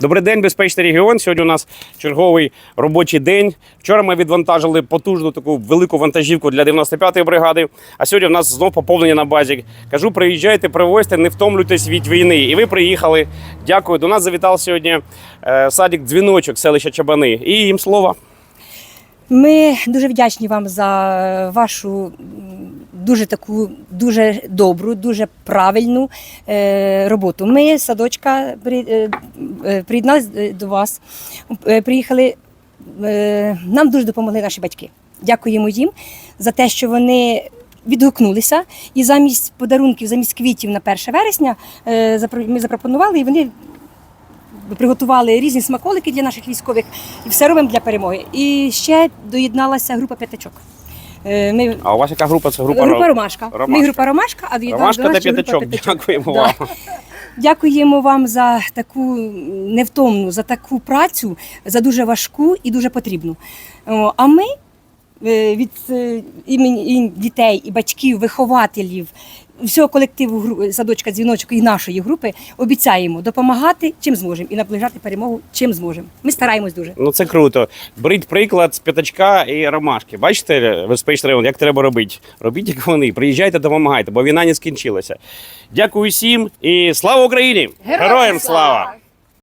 Добрий день, безпечний регіон. Сьогодні у нас черговий робочий день. Вчора ми відвантажили потужну таку велику вантажівку для 95-ї бригади. А сьогодні в нас знов поповнення на базі. Кажу, приїжджайте, привозьте, не втомлюйтесь від війни. І ви приїхали. Дякую. До нас завітав сьогодні е, садик дзвіночок селища Чабани. І їм слово. Ми дуже вдячні вам за вашу дуже таку дуже добру, дуже правильну е, роботу. Ми садочка е, е, приєдналися до вас. Приїхали. Нам дуже допомогли наші батьки. Дякуємо їм за те, що вони. Відгукнулися і замість подарунків, замість квітів на 1 вересня ми запропонували, і вони приготували різні смаколики для наших військових і все робимо для перемоги. І ще доєдналася група п'ятачок. Е, Ми А у вас яка група? Це група, група, Ромашка. Ромашка. Ми група Ромашка, а доєдналася Ромашка до та п'ятачок. Дякуємо Да. вам. Дякуємо вам за таку невтомну, за таку працю, за дуже важку і дуже потрібну. А ми від е, імені дітей, і батьків, вихователів, всього колективу садочка дзвіночок і нашої групи обіцяємо допомагати чим зможемо і наближати перемогу чим зможемо. Ми стараємось дуже. Ну це круто. Беріть приклад з п'ятачка і ромашки. Бачите, безпечний район, як треба робити. Робіть, як вони. Приїжджайте, допомагайте, бо війна не скінчилася. Дякую всім і слава Україні! Героям слава!